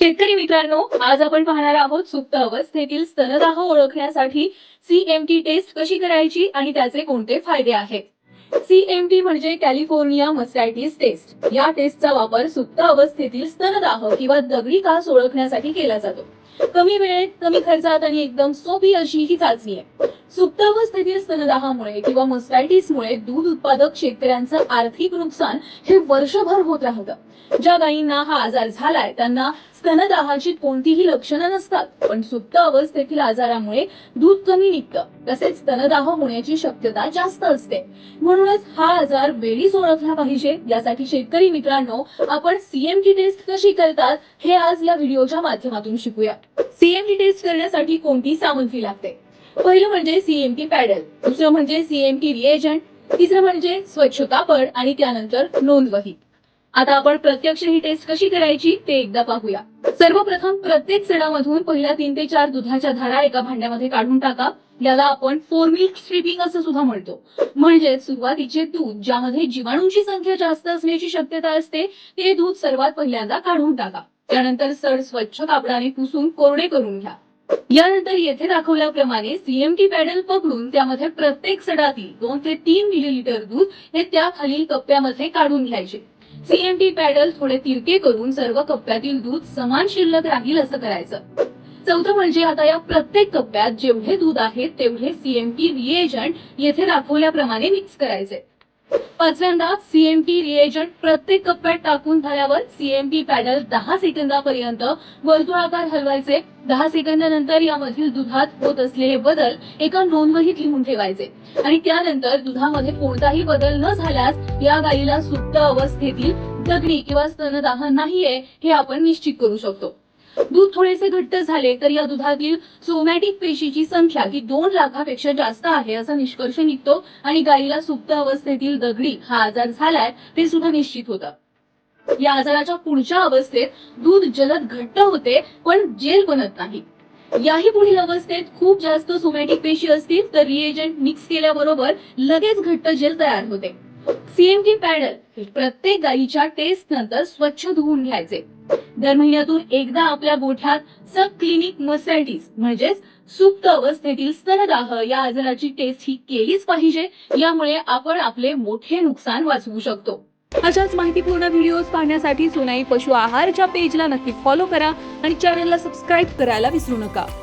शेतकरी मित्रांनो आज आपण पाहणार आहोत सुप्त अवस्थेतील स्तनदाह ओळखण्यासाठी सीएमटी टेस्ट कशी करायची आणि त्याचे कोणते फायदे आहेत? सीएमटी म्हणजे कॅलिफोर्निया मस्टॅटिस टेस्ट या टेस्टचा वापर सुप्त अवस्थेतील स्तनदाह किंवा दगडी कास ओळखण्यासाठी केला जातो. कमी वेळेत कमी खर्चात आणि एकदम सोपी अशी ही चाचणी आहे. सुप्तावस्थेतील स्तनदाहामुळे किंवा मस्टायटिसमुळे दूध उत्पादक शेतकऱ्यांचं आर्थिक नुकसान हे वर्षभर होत राहतं. ज्या गायींना हा आजार झालाय त्यांना स्तनदाहाची कोणतीही लक्षणं नसतात. पण सुप्त अवस्थेतील आजारामुळे दूध कमी निघतं. तसेच स्तनदाह होण्याची शक्यता जास्त असते. म्हणूनच हा आजार वेळीच ओळखला पाहिजे. यासाठी शेतकरी मित्रांनो आपण सीएमटी टेस्ट कशी करतात हे आज या व्हिडिओच्या माध्यमातून शिकूया. सीएमटी टेस्ट करण्यासाठी कोणती सामग्री लागते? पहिलं म्हणजे सीएमटी पॅडल दुसरं म्हणजे सीएमटी रिएजंट तिसरं म्हणजे स्वच्छ कापड आणि त्यानंतर नोंदवही. आता आपण प्रत्यक्ष ही टेस्ट कशी करायची ते एकदा पाहूया. सर्वप्रथम प्रत्येक सणामधून पहिल्या तीन ते चार दुधाच्या धारा एका भांड्यामध्ये काढून टाका. याला आपण फोर मिल्क स्ट्रिपिंग असं सुद्धा म्हणतो. म्हणजे सुरुवातीचे दूध ज्यामध्ये जीवाणूंची संख्या जास्त असण्याची शक्यता असते ते दूध सर्वात पहिल्यांदा काढून टाका. त्यानंतर सर स्वच्छ कापडाने पुसून कोरडे करून घ्या. यानंतर येथे दाखवल्याप्रमाणे सीएमटी पॅडल पकडून त्यामध्ये प्रत्येक सडातील दोन ते तीन मिलीलिटर दूध हे त्या खालील कप्प्यामध्ये काढून घ्यायचे. सीएमटी पॅडल थोडे तिरके करून सर्व कप्प्यातील दूध समान शिल्लक राहील असं करायचं. चौथं म्हणजे आता या प्रत्येक कप्प्यात जेवढे दूध आहे तेवढे सीएमटी रिएजंट येथे दाखवल्याप्रमाणे मिक्स करायचे. पाचव्यांदा सीएमपी रिएजंट प्रत्येक कप्प्यात टाकून झाल्यावर सीएमपी पॅडल दहा सेकंदापर्यंत वर्तुळाकार हलवायचे. दहा सेकंदानंतर यामधील दुधात होत असलेले बदल एका नोंदवहीत लिहून ठेवायचे. आणि त्यानंतर दुधामध्ये कोणताही बदल न झाल्यास या गायीला सुप्त अवस्थेतील दगडी किंवा स्तनदाह नाहीये हे आपण निश्चित करू शकतो. दूध थोडेसे घट्ट झाले तर या दुधातील सोमॅटिक पेशीची संख्या ही दोन लाखापेक्षा जास्त आहे असा निष्कर्ष निघतो आणि गायीला सुप्त अवस्थेतील दगडी हा आजार झालाय ते सुद्धा निश्चित होतं. या आजाराच्या पुढच्या अवस्थेत दूध जलद घट्ट होते पण जेल बनत नाही. याही पुढील अवस्थेत खूप जास्त सोमॅटिक पेशी असतील तर रिएजंट मिक्स केल्याबरोबर लगेच घट्ट जेल तयार होते. सीएमटी पॅडल हे प्रत्येक गायीच्या टेस्ट नंतर स्वच्छ धुवून घ्यायचे. दर महिन्यातून एकदा आपल्या गोठ्यात सब क्लिनिक मसॅटिस म्हणजेच सुप्त अवस्थेतील स्तनदाह या आजाराची टेस्ट ही केलीच पाहिजे. यामुळे आपण आपले मोठे नुकसान वाचवू शकतो. अशाच माहितीपूर्ण व्हिडिओज पाहण्यासाठी सुनाई पशु आहारच्या पेजला नक्की फॉलो करा आणि चॅनलला सबस्क्राईब करायला विसरू नका.